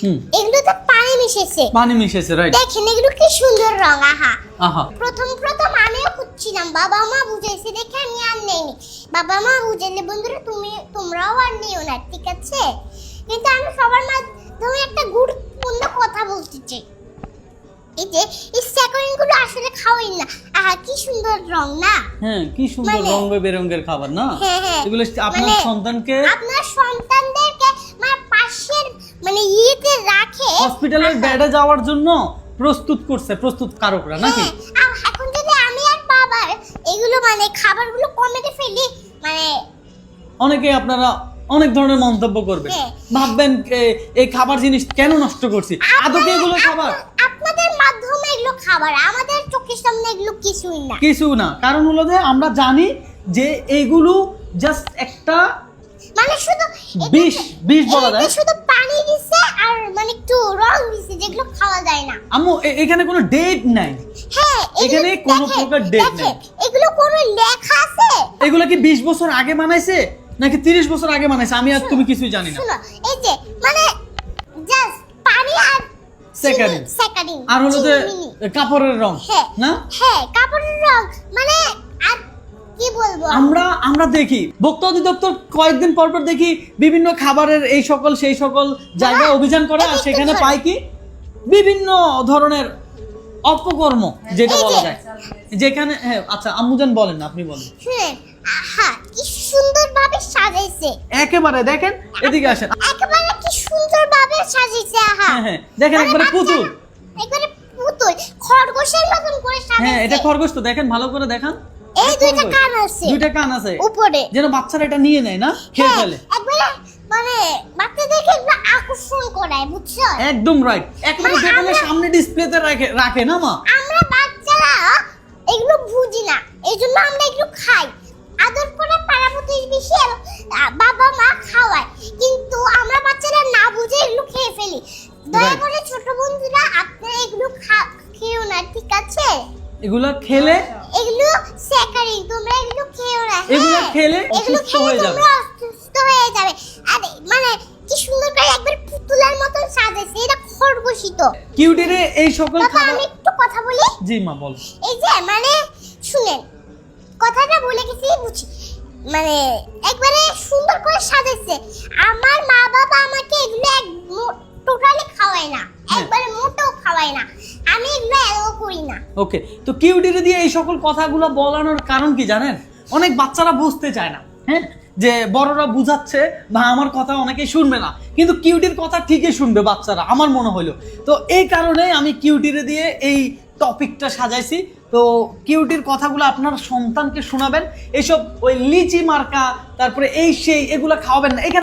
হুম। এগুলো তো পানি মিশেছে। পানি মিশেছে রাইট দেখেন এগুলো কি সুন্দর রং আহা। আহা। প্রথম প্রথম আমিও খুঁজছিলাম বাবা মা বুঝাইছে দেখে আমি আর নেইনি বাবা মা বুঝাইলে বন্ধুরা তুমি তোমরাও আর নিও না ঠিক আছে? কিন্তু আমি সবার মাধ্যমে একটা গুরুত্বপূর্ণ কথা বলতে চাই। এই যে এই স্যাকরিনগুলো আসলে খাওয়াই না। আহা কি সুন্দর রং না? হ্যাঁ কি সুন্দর মানে- রং বেরঙের খাবার না? হ্যাঁ, হ্যাঁ। এগুলো আপনার মানে- সন্তানকে আপনার সন্তানদেরকে মানে পাশের মানে ইয়েতে রাখে হসপিটালের বেডে যাওয়ার জন্য প্রস্তুত করছে প্রস্তুত কারকরা নাকি? হ্যাঁ, এখন যদি আমি আর বাবার এগুলো মানে খাবারগুলো কমেতে ফেলি মানে অনেকে আপনারা অনেক ধরনের মন্তব্য করবে। হ্যাঁ। ভাববেন এই খাবার জিনিস কেন নষ্ট করছি? আদৌ এগুলো খাবার। আপনাদের মাধ্যমে এগুলো খাবার আমাদের চোখের সামনে এগুলো কিছুই না। কিছু না। কারণ হলো যে আমরা জানি যে এগুলো জাস্ট একটা মানে শুধু বিষ বিষ বলা যায়। শুধু পানি দিছে আর মানে একটু রং দিছে যেগুলো খাওয়া যায় না। আম্মু এখানে কোনো ডেট নাই। হ্যাঁ এখানে কোনো প্রকার দেখেন, নেই। এগুলো কোনো লেখা আছে? এগুলো কি বিশ বছর আগে বানাইছে নাকি তিরিশ বছর আগে বানাইছে? আমি আর তুমি কিছুই জানি না। এই যে মানে জাস্ট পানি আর স্যাকারিন। স্যাকারিন আর হলো যে কাপড়ের রং হ্যাঁ না? হ্যাঁ কাপড়ের রং। মানে আর কি বলব? আমরা আমরা দেখি। ভোক্তা অধিদপ্তর কয়েকদিন পর পর দেখি বিভিন্ন খাবারের এই সকল সেই সকল জায়গায় অভিযান করে আর সেখানে পাই কি? বিভিন্ন ধরনের অপকর্ম যেটা বলা যায়। যেখানে হ্যাঁ আচ্ছা আম্মুজান বলেন না, আপনি বলেন। আহা কি সুন্দর ভাবে সাজাইছে। একেবারে দেখেন এদিকে আসেন। একেবারে কি সুন্দর ভাবে সাজিয়েছে আহা। হ্যাঁ হ্যাঁ দেখেন মানে একবারে পুতুল। একবারে পুতুল খরগোশের মতন করে সাজাইছে। হ্যাঁ এটা খরগোশ তো দেখেন ভালো করে দেখান। এই দুইটা কান আছে। দুইটা কান আছে। উপরে। যেন বাচ্চারা এটা নিয়ে নেয় না? খেয়ে হ্যাঁ ফেলে। একবারে মানে বাচ্চাদেরকে একবার আকর্ষণ করায় বুঝছ? একদম রাইট একেবারে মানে সামনে ডিসপ্লেতে রাখে রাখে না মা? আমরা বাচ্চারা এগুলো বুঝি না এই জন্য আমরা এগুলো খাই। আদর করে পাড়া প্রতিবেশী বাবা মা খাওয়ায়। কিন্তু আমরা বাচ্চারা না বুঝে এগুলো খেয়ে ফেলি। দয়া করে ছোট বন্ধুরা আপনারা এগুলো খা- খেও না ঠিক আছে? এগুলা খেলে এগুলো স্যাকারিন তোমরা এগুলো খেও না হ্যাঁ? এগুলো খেলে এগুলো অসুস্থ খেলে হয়ে যাবে। অসুস্থ হয়ে যাবে। আরে মানে কি সুন্দর করে একবার পুতুলার মতন সাজাইছে এটা খরগোশিত কিউটিরে এই সকল খাবার আমি একটু কথা বলি? জি মা বল। এই যে মানে শুনেন কথাটা বলে গেছি বুঝি মানে একবারে সুন্দর করে সাজাইছে। আমার মা বাবা আমাকে এগুলো এক টোটালি খাওয়ায় না। হ্যাঁ। একবারে মোটেও খাওয়ায় না। আমি এগুলো অ্যালাউ করি না। ওকে তো কিউটিরে দিয়ে এই সকল কথাগুলো বলানোর কারণ কি জানেন? অনেক বাচ্চারা বুঝতে চায় না হ্যাঁ? যে বড়রা বুঝাচ্ছে বা আমার কথা অনেকেই শুনবে না। কিন্তু কিউটির কথা ঠিকই শুনবে বাচ্চারা, আমার মনে হলো তো এই কারণে আমি কিউটিরে দিয়ে এই টপিকটা সাজাইছি। তো কিউটির কথাগুলো আপনার সন্তানকে শোনাবেন। এইসব ওই লিচি মার্কা, তারপরে এই সেই, এগুলো খাওয়াবেন না। এখানে